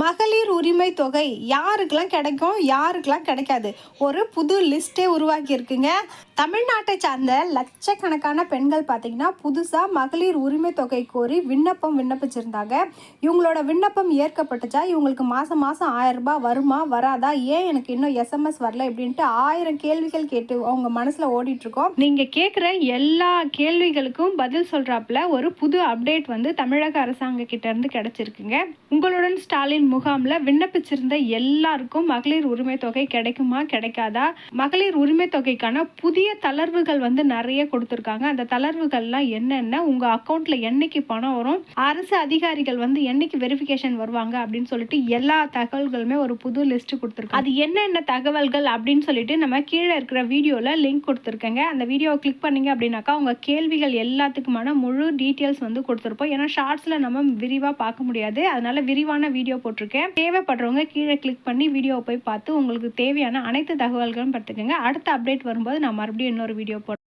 மகளிர் உரிமை தொகை யாருக்கெல்லாம் கிடைக்கும் யாருக்கெல்லாம் கிடைக்காது? ஒரு புது லிஸ்ட்டே உருவாக்கி இருக்குங்க. தமிழ்நாட்டை சார்ந்த லட்சக்கணக்கான பெண்கள் பார்த்தீங்கன்னா புதுசாக மகளிர் உரிமை தொகை கோரி விண்ணப்பம் விண்ணப்பிச்சிருந்தாங்க. இவங்களோட விண்ணப்பம் ஏற்கப்பட்டுச்சா? இவங்களுக்கு மாதம் மாதம் ஆயிரம் வருமா வராதா? ஏன் எனக்கு இன்னும் எஸ்எம்எஸ் வரல இப்படின்ட்டு ஆயிரம் கேள்விகள் கேட்டு அவங்க மனசில் ஓடிட்டுருக்கோம். நீங்கள் கேட்குற எல்லா கேள்விகளுக்கும் பதில் சொல்கிறாப்புல ஒரு புது அப்டேட் வந்து தமிழக அரசாங்க கிட்டேருந்து கிடச்சிருக்குங்க. உங்களுடன் ஸ்டாலின் முகாமில் விண்ணப்பிச்சிருந்த எல்லாருக்கும் மகளிர் உரிமை தொகை கிடைக்குமா கிடைக்காதா? மகளிர் உரிமை தொகைக்கான புதிய தளர்வுகள் வந்து நிறைய கொடுத்துருக்காங்க. அந்த தளர்வுகள்லாம் என்னென்ன? உங்கள் அக்கௌண்ட்டில் என்னைக்கு பணம் வரும்? அரசு அதிகாரிகள் வந்து என்னைக்கு வெரிஃபிகேஷன் வருவாங்க அப்படின்னு சொல்லிட்டு எல்லா தகவல்களுமே ஒரு புது லிஸ்ட் கொடுத்துருக்காங்க. அது என்னென்ன தகவல்கள் அப்படின்னு சொல்லிட்டு நம்ம கீழே இருக்கிற வீடியோவில் லிங்க் கொடுத்துருக்கேங்க. அந்த வீடியோவை கிளிக் பண்ணீங்க அப்படின்னாக்கா உங்கள் கேள்விகள் எல்லாத்துக்குமான முழு டீட்டெயில்ஸ் வந்து கொடுத்துருப்போம். ஏன்னா ஷார்ட்ஸில் நம்ம விரிவாக பார்க்க முடியாது. அதனால விரிவான வீடியோ போட்டு போட்டிருக்கேன். தேவைப்படுறவங்க கீழே கிளிக் பண்ணி வீடியோவை போய் பார்த்து உங்களுக்கு தேவையான அனைத்து தகவல்களும் பார்த்துக்கோங்க. அடுத்த அப்டேட் வரும்போது நான் மறுபடியும் இன்னொரு வீடியோ போடுறேன்.